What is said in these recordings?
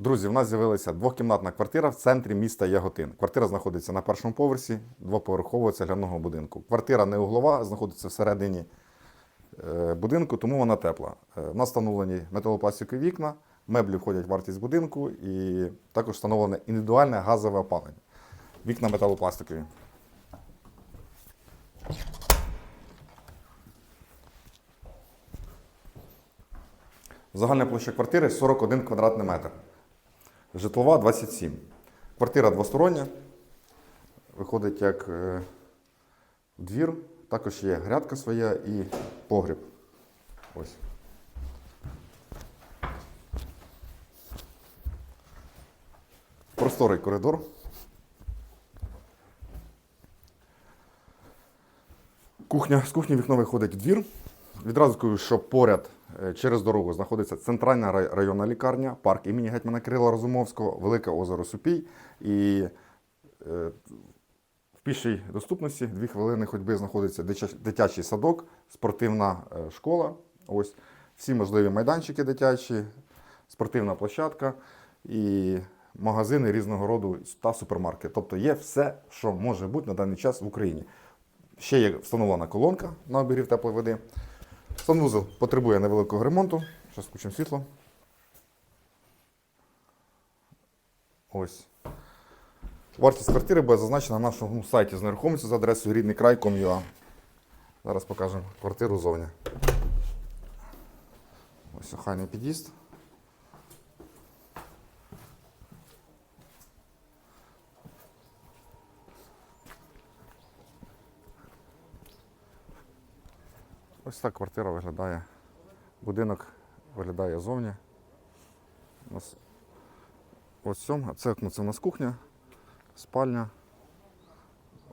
Друзі, в нас з'явилася двокімнатна квартира в центрі міста Яготин. Квартира знаходиться на першому поверсі двоповерхового цегляного будинку. Квартира не углова, знаходиться всередині е, будинку, тому вона тепла. Е, У нас встановлені металопластикові вікна, меблі входять в вартість будинку і також встановлене індивідуальне газове опалення. Вікна металопластикові. Загальна площа квартири 41 квадратний метр. Житлова 27. Квартира двостороння. Виходить як е, двір. Також є грядка своя і погріб. Ось. Просторий коридор. Кухня, з кухні вікно виходить в двір. Відразу скажу, що поряд через дорогу знаходиться центральна районна лікарня, парк імені гетьмана Кирила Розумовського, Велике озеро Супій. І е, в пішій доступності дві хвилини ходьби знаходиться дитячий садок, спортивна е, школа. Ось всі можливі майданчики дитячі, спортивна площадка і магазини різного роду та супермаркет. Тобто є все, що може бути на даний час в Україні. Ще є встановлена колонка на обігрів теплої води. Санвузол потребує невеликого ремонту. Зараз включимо світло. Ось. Вартість квартири буде зазначена на нашому сайті з нерухомістю за адресою рідний край.com.ua. Зараз покажемо квартиру зовні. Ось охайний під'їзд. Ось так квартира виглядає. Будинок виглядає зовні. Нас ось цьому. Це, ну, це у нас кухня, спальня.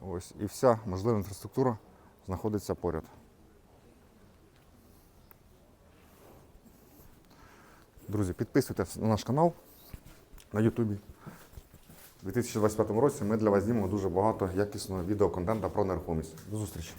Ось. І вся можлива інфраструктура знаходиться поряд. Друзі, підписуйтесь на наш канал на Ютубі. У 2025 році ми для вас знімемо дуже багато якісного відеоконтенту про нерухомість. До зустрічі!